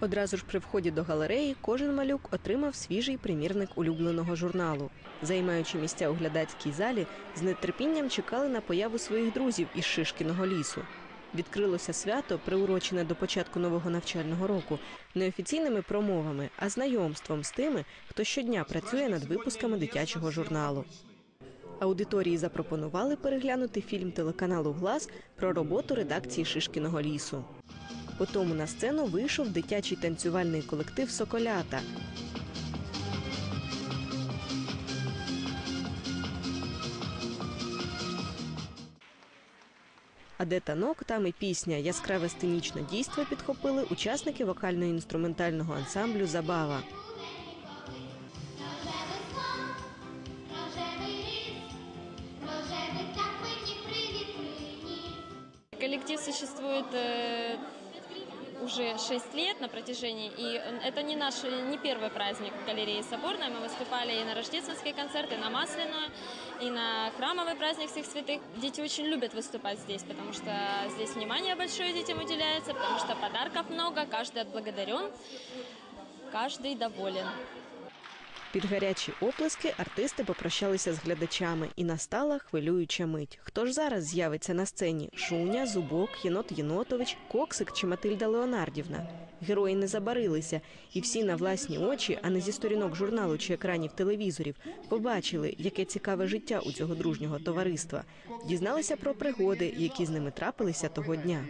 Одразу ж при вході до галереї кожен малюк отримав свіжий примірник улюбленого журналу. Займаючи місця у глядацькій залі, з нетерпінням чекали на появу своїх друзів із Шишкіного лісу. Відкрилося свято, приурочене до початку нового навчального року, не офіційними промовами, а знайомством з тими, хто щодня працює над випусками дитячого журналу. Аудиторії запропонували переглянути фільм телеканалу Глас про роботу редакції Шишкіного лісу. Потім на сцену вийшов дитячий танцювальний колектив Соколята. А де танок, там і пісня Яскраве сценічне дійство підхопили учасники вокально-інструментального ансамблю Забава. Коллектив существует э, уже 6 лет на протяжении, и это не наш не первый праздник в галерее Соборной. Мы выступали и на рождественские концерты, и на Масляную, и на храмовый праздник всех святых. Дети очень любят выступать здесь, потому что здесь внимание большое детям уделяется, потому что подарков много, каждый отблагодарен, каждый доволен. Під гарячі оплески артисти попрощалися з глядачами, і настала хвилююча мить. Хто ж зараз з'явиться на сцені? Шуня, Зубок, Єнот Єнотович, Коксик чи Матильда Леонардівна? Герої не забарилися, і всі на власні очі, а не зі сторінок журналу чи екранів телевізорів, побачили, яке цікаве життя у цього дружнього товариства. Дізналися про пригоди, які з ними трапилися того дня.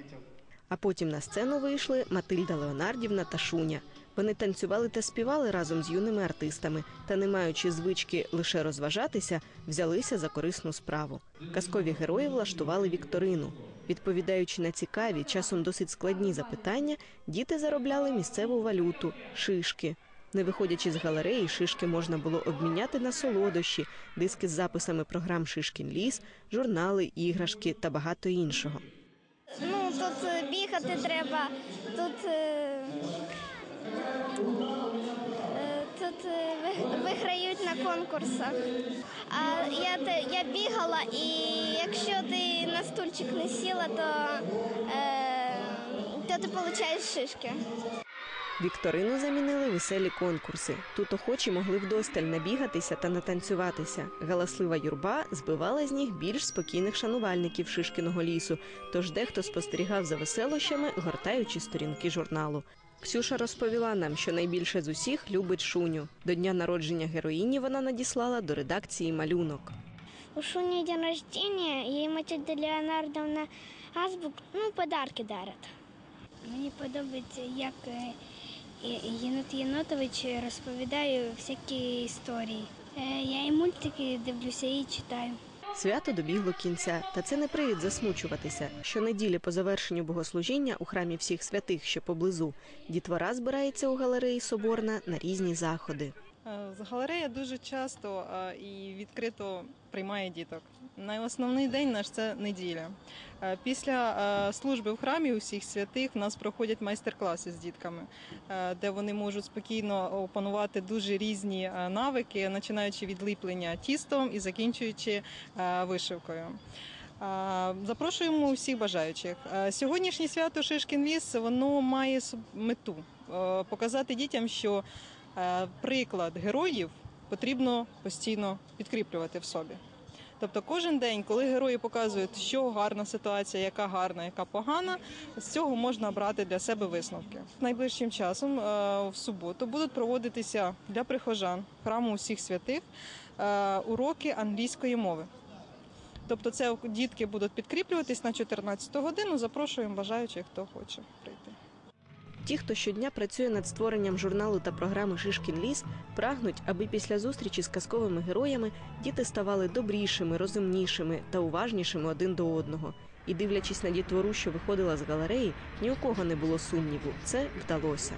А потім на сцену вийшли Матильда Леонардівна та Шуня. Вони танцювали та співали разом з юними артистами, та, не маючи звички лише розважатися, взялися за корисну справу. Казкові герої влаштували вікторину. Відповідаючи на цікаві, часом досить складні запитання, діти заробляли місцеву валюту шишки. Не виходячи з галереї, шишки можна було обміняти на солодощі, диски з записами програм Шишкін ліс, журнали, іграшки та багато іншого. Ну, тут е, бігати треба, тут, конкурсах. А я, я бігала, і якщо ти на стульчик не сіла, то, е, то ти отримуєш шишки. Вікторину замінили веселі конкурси. Тут охочі могли вдосталь набігатися та натанцюватися. Галаслива юрба збивала з ніг більш спокійних шанувальників Шишкіного лісу. Тож дехто спостерігав за веселощами, гортаючи сторінки журналу. Ксюша розповіла нам, що найбільше з усіх любить шуню. До дня народження героїні вона надіслала до редакції малюнок. У Шуні день рождения, їй Матильда Леонардовна азбук, ну, подарки дарить. Мені подобається, як е, Єнот Єнотович розповідає всякі історії. Е, Я і мультики дивлюся і читаю. Свято добігло кінця, та це не привід засмучуватися. Щонеділі по завершенню богослужіння у храмі всіх святих, що поблизу, дітвора збирається у галереї Соборна на різні заходи. Е, Галерея дуже часто е, і відкрито приймає діток. Найосновний день наш це неділя. Е, Після служби в храмі усіх святих в нас проходять майстер-класи з дітками, де вони можуть спокійно опанувати дуже різні навики, починаючи від ліплення тістом і закінчуючи вишивкою. Запрошуємо всіх бажаючих. Сьогоднішнє свято Шишкін ліс воно має мету показати дітям, що приклад героїв потрібно постійно підкріплювати в собі. Тобто кожен день, коли герої показують, що гарна ситуація, яка гарна, яка погана, з цього можна брати для себе висновки. Найближчим часом, е, в суботу, будуть проводитися для прихожан храму усіх святих е, уроки англійської мови. Тобто, це дітки будуть підкріплюватись на 14 годину. Запрошуємо бажаючих, хто хоче прийти. Ті, хто щодня працює над створенням журналу та програми Шишкін ліс, прагнуть, аби після зустрічі з казковими героями діти ставали добрішими, розумнішими та уважнішими один до одного. І дивлячись на дітвору, що виходила з галереї, ні у кого не було сумніву. Це вдалося.